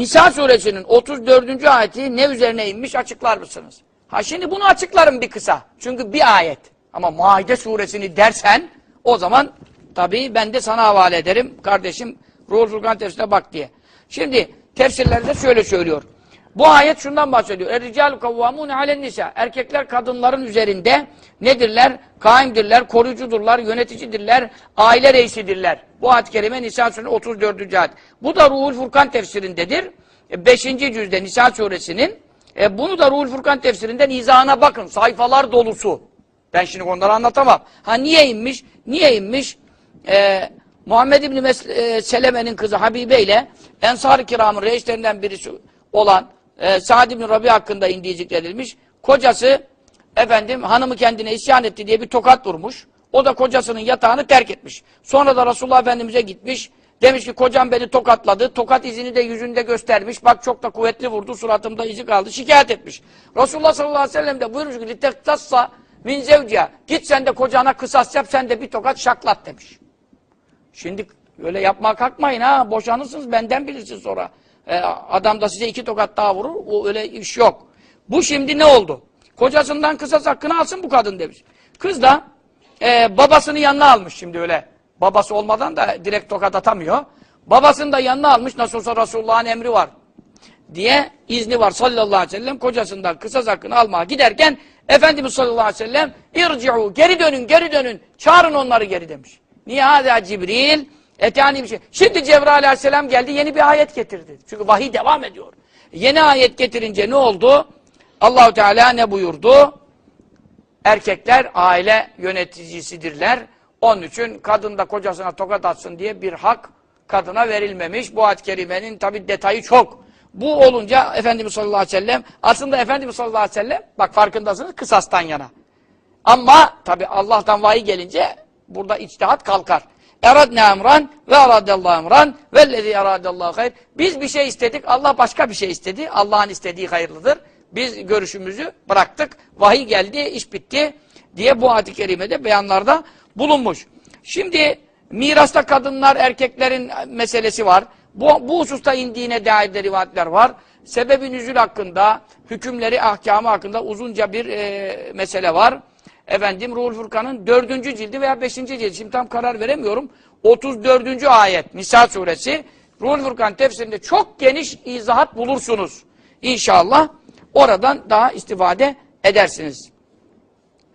Nisa suresinin 34. ayeti ne üzerine inmiş açıklar mısınız? Ha şimdi bunu açıklarım bir kısa. Çünkü bir ayet. Ama Maide suresini dersen o zaman tabii ben de sana havale ederim. Kardeşim Ruhul Furkan tefsirine bak diye. Şimdi tefsirlerde şöyle söylüyor. Bu ayet şundan bahsediyor. Er-ricalu kavvamune alen nisa. Erkekler kadınların üzerinde nedirler? Kaimdirler, koruyucudurlar, yöneticidirler, aile reisidirler. Bu ayet-i kerime Nisa suresi 34. ayet. Bu da Ruhul Furkan tefsirindedir. 5. cüzde Nisa suresinin. E, bunu da Ruhul Furkan tefsirinden izahına bakın. Sayfalar dolusu. Ben şimdi onları anlatamam. Ha niye inmiş? Niye inmiş? Ee, Muhammed İbni Mes e, Seleme'nin kızı Habibe ile Ensar-ı Kiram'ın reislerinden birisi olan e, Sa'd İbni Rabi hakkında indiği zikredilmiş. Kocası efendim hanımı kendine isyan etti diye bir tokat vurmuş. O da kocasının yatağını terk etmiş. Sonra da Resulullah Efendimiz'e gitmiş. Demiş ki kocam beni tokatladı. Tokat izini de yüzünde göstermiş. Bak çok da kuvvetli vurdu. Suratımda izi kaldı. Şikayet etmiş. Resulullah sallallahu aleyhi ve sellem de buyurmuş ki لِتَقْتَصَّ min zevciya. Git sen de kocana kısas yap sen de bir tokat şaklat demiş. Şimdi öyle yapmaya kalkmayın ha. Boşanırsınız benden bilirsiniz sonra. Ee, adam da size iki tokat daha vurur. O öyle iş yok. Bu şimdi ne oldu? Kocasından kısas hakkını alsın bu kadın demiş. Kız da e, babasını yanına almış şimdi öyle. Babası olmadan da direkt tokat atamıyor. Babasını da yanına almış. Nasıl olsa Resulullah'ın emri var diye izni var sallallahu aleyhi ve sellem kocasından kısas hakkını almaya giderken Efendimiz sallallahu aleyhi ve sellem irci'u geri dönün geri dönün çağırın onları geri demiş. Niye hâzâ Cibril etani bir şey. Şimdi Cebrail aleyhisselam geldi yeni bir ayet getirdi. Çünkü vahiy devam ediyor. Yeni ayet getirince ne oldu? Allahu Teala ne buyurdu? Erkekler aile yöneticisidirler. Onun için kadın da kocasına tokat atsın diye bir hak kadına verilmemiş. Bu ayet-i kerimenin tabi detayı çok. Bu olunca Efendimiz sallallahu aleyhi ve sellem aslında Efendimiz sallallahu aleyhi ve sellem bak farkındasınız kısastan yana. Ama tabi Allah'tan vahiy gelince burada içtihat kalkar. Eradne emran ve aradallahu emran vellezî eradallahu hayr. Biz bir şey istedik, Allah başka bir şey istedi. Allah'ın istediği hayırlıdır. Biz görüşümüzü bıraktık. Vahiy geldi, iş bitti diye bu ayet-i kerimede beyanlarda bulunmuş. Şimdi mirasta kadınlar, erkeklerin meselesi var. Bu, bu hususta indiğine dair de rivayetler var. Sebebi nüzül hakkında, hükümleri, ahkamı hakkında uzunca bir e, mesele var. Efendim Ruhul Furkan'ın dördüncü cildi veya beşinci cildi. Şimdi tam karar veremiyorum. 34. ayet Nisa suresi. Ruhul Furkan tefsirinde çok geniş izahat bulursunuz. İnşallah oradan daha istifade edersiniz.